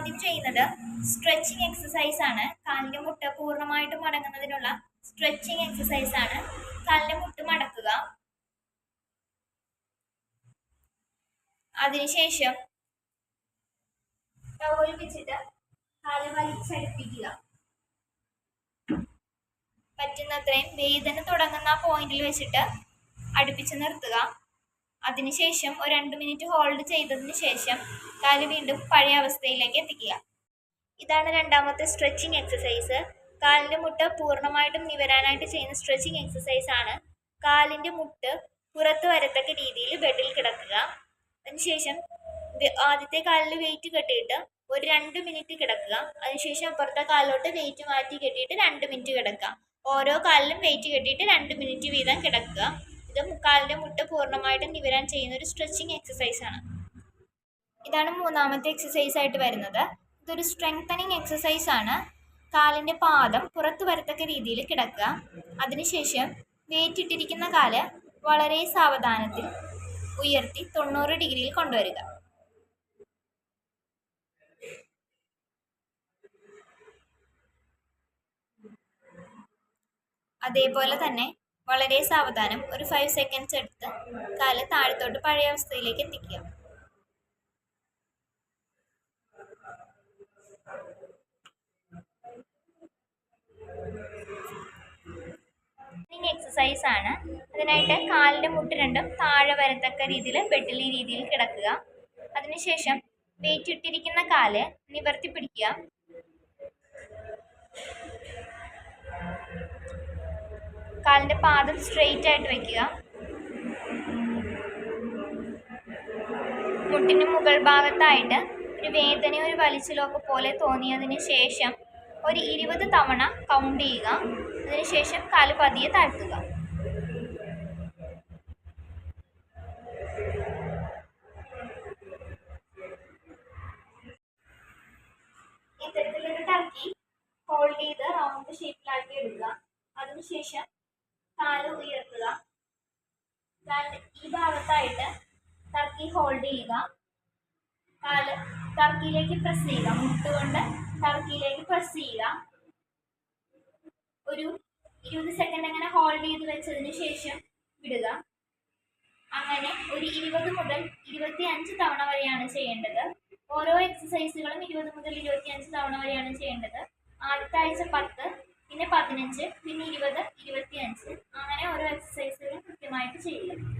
ആദ്യം ചെയ്യുന്നത് stretching exercise ആണ്. കാലിന്റെ മുട്ട പൂർണമായിട്ട് മടങ്ങുന്നതിനുള്ള സ്ട്രെച്ചിങ് എക്സസൈസ് ആണ്. കാലിന്റെ മുട്ട് മടക്കുക. അതിനുശേഷം ടവൽ വെച്ചിട്ട് കാൽ വലിച്ചടുപ്പിക്കുക. പറ്റുന്നത്രയും വേദന തുടങ്ങുന്ന പോയിന്റിൽ വെച്ചിട്ട് അടുപ്പിച്ച് നിർത്തുക. അതിനുശേഷം ഒരു രണ്ട് മിനിറ്റ് ഹോൾഡ് ചെയ്തതിന് ശേഷം കാൽ വീണ്ടും പഴയ അവസ്ഥയിലേക്ക് എത്തിക്കുക. ഇതാണ് രണ്ടാമത്തെ സ്ട്രെച്ചിങ് എക്സസൈസ് കാലിന്റെ മുട്ട് പൂർണമായിട്ടും നിവരാനായിട്ട് ചെയ്യുന്ന സ്ട്രെച്ചിങ് എക്സസൈസ് ആണ്. കാലിന്റെ മുട്ട് പുറത്ത് വരത്തക്ക രീതിയിൽ ബെഡിൽ കിടക്കുക. അതിനുശേഷം ആദ്യത്തെ കാലിൽ വെയിറ്റ് കെട്ടിയിട്ട് ഒരു രണ്ട് മിനിറ്റ് കിടക്കുക. അതിനുശേഷം അപ്പുറത്തെ കാലിലോട്ട് വെയിറ്റ് മാറ്റി കെട്ടിയിട്ട് രണ്ട് മിനിറ്റ് കിടക്കുക. ഓരോ കാലിലും വെയിറ്റ് കെട്ടിയിട്ട് രണ്ട് മിനിറ്റ് വീതം കിടക്കുക. ഇത് മുക്കാലിന്റെ മുട്ട് പൂർണമായിട്ടും നിവരാൻ ചെയ്യുന്ന ഒരു സ്ട്രെച്ചിങ് എക്സസൈസ് ആണ്. ഇതാണ് മൂന്നാമത്തെ എക്സസൈസ് ആയിട്ട് വരുന്നത്. ഇതൊരു സ്ട്രെങ്തനിങ് എക്സസൈസ് ആണ്. കാലിന്റെ പാദം പുറത്ത് വരത്തക്ക രീതിയിൽ കിടക്കുക. അതിനുശേഷം വേറ്റിട്ടിരിക്കുന്ന കാൽ വളരെ സാവധാനത്തിൽ ഉയർത്തി തൊണ്ണൂറ് ഡിഗ്രിയിൽ കൊണ്ടുവരിക. അതേപോലെ തന്നെ വളരെ സാവധാനം ഒരു ഫൈവ് സെക്കൻഡ്സ് എടുത്ത് കാൽ താഴത്തോട്ട് പഴയ അവസ്ഥയിലേക്ക് എത്തിക്കുക. എക്സസൈസ് ആണ്. അതിനായിട്ട് കാലിന്റെ മുട്ട് രണ്ടും താഴെ വരത്തക്ക രീതിയിൽ ബെഡിൽ ഈ രീതിയിൽ കിടക്കുക. അതിനുശേഷം വെയിറ്റ് ഇട്ടിരിക്കുന്ന കാൽ നിവർത്തി പിടിക്കുക. കാലിന്റെ പാദം സ്ട്രെയിറ്റ് ആയിട്ട് വെക്കുക. മുട്ടിന് മുകൾ ഭാഗത്തായിട്ട് ഒരു വേദനയോ ഒരു വലിച്ചിലൊക്കെ പോലെ തോന്നിയതിന് ശേഷം ഒരു ഇരുപത് തവണ കൗണ്ട് ചെയ്യുക. അതിനുശേഷം കാൽ പതിയെ താഴ്ത്തുക. ഇത്തരത്തിലൊരു ടർക്കി ഹോൾഡ് ചെയ്ത് റൗണ്ട് ഷേപ്പിലാക്കി എടുക്കുക. അതിനുശേഷം കാൽ ഉയർത്തുക. ഈ ഭാഗത്തായിട്ട് ടർക്കി ഹോൾഡ് ചെയ്യുക. കാൽ ടർക്കിയിലേക്ക് പ്രസ് ചെയ്യുക. മുട്ടുകൊണ്ട് ടർക്കിയിലേക്ക് പ്രസ് ചെയ്യുക. ഒരു ഇരുപത് സെക്കൻഡ് അങ്ങനെ ഹോൾഡ് ചെയ്ത് വെച്ചതിന് ശേഷം വിടുക. അങ്ങനെ ഒരു ഇരുപത് മുതൽ ഇരുപത്തി അഞ്ച് തവണ വരെയാണ് ചെയ്യേണ്ടത്. ഓരോ എക്സസൈസുകളും ഇരുപത് മുതൽ ഇരുപത്തി അഞ്ച് തവണ വരെയാണ് ചെയ്യേണ്ടത്. ആദ്യത്തെ ആഴ്ച പത്ത് പിന്നെ പതിനഞ്ച് പിന്നെ ഇരുപത് ഇരുപത്തി അഞ്ച് അങ്ങനെ ഓരോ എക്സസൈസുകളും കൃത്യമായിട്ട് ചെയ്യുക